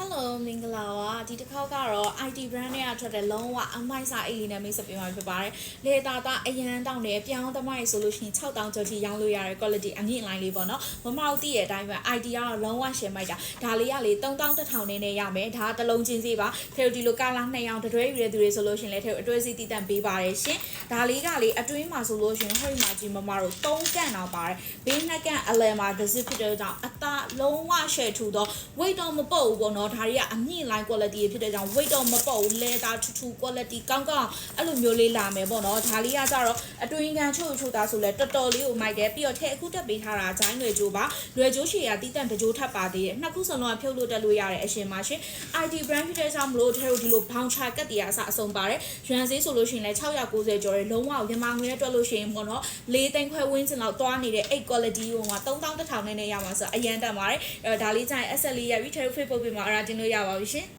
Hello မင်္ဂလာပါဒီတစ်ခေါက်ကတော့ IT brand တွေကထွက်တဲ့လုံးဝအမိုက်စာအိတ်လေးနဲ့မိတ်ဆက်ပေးမှာဖြစ်ပါတယ်လေတာတာအရန်တောင်းတယ်ပြောင်းသမိုင်းဆိုလို့ရှိရင်6000ကျော်ထိရောင်းလို့ရတဲ့ quality အမြင့် line လေးပေါ့နော်မမတို့သိတဲ့အတိုင်းပဲ IT ကတော့လုံးဝရှယ်မိုက်တာဒါလေးကလေ3100နဲ့နဲ့ရမယ်ဒါတစ်လုံးချင်းစီပါထေဒီလိုကာလာ2ရောင်တတွဲယူတဲ့သူတွေဆိုလို့ရှိရင်လည်းထေအတွဲစီတည်တံ့ပေးပါတယ်ရှင်ဒါလေးကလေအတွင်းမှာဆိုလို့ရှိရင်ဟိုမှာကြီးမမတို့3ကန့်တော့ပါတယ်ဘေးနှစ်ကန့်အလယ်မှာ visit ဖြစ်တဲ့ကြောင့်အသားလုံးဝ share ထူတော့ weight တော့မပုတ်ဘူးပေါ့နော်ဒါတွေကအမြင့် line quality ဖြစ်တဲ့ကြောင့် weight တော့မပုတ်ဘူး leather ထူထူ quality ကောင်းကောင်းအဲ့လိုမျိုးလေးလာမယ်ပေါ့နော်ဒါလေးကကြတော့အတွင်းကန်ချို့ချို့တာဆိုလဲတော်တော်လေးကိုမိုက်တယ်ပြီးတော့ထဲအခုတက်ပေးထားတာဂျိုင်းလွယ်ကြိုးပါလွယ်ကြိုးရှည်ကတီးတန့်တကြိုးထပ်ပါသေးတယ်နှစ်ခုစလုံးကဖြုတ်လို့တက်လို့ရတဲ့အရှင်ပါရှင် IT brand ဖြစ်တဲ့ကြောင့်မလို့ထဲတို့ဒီလို voucher ကတ်တရားအစအဆုံးပါတယ်ရွန်စေးဆိုလို့ရှိရင်လဲ690ကျော်တယ်လုံးဝမြန်မာငွေနဲ့တွက်လို့ရှိရင်ပေါ့နော်၄သိန်းခွဲဝန်းကျင်လောက်တွားနေတဲ့8 quality ဟိုမှာ3100နဲ့နဲ့ရမှာဆိုတော့အရန်တက်ပါတယ်အဲ့တော့ဒါလေးကြရင် SL ရဲ့ retail Facebook ပြမှာအရာတင်လို့ရပါပြီရှင်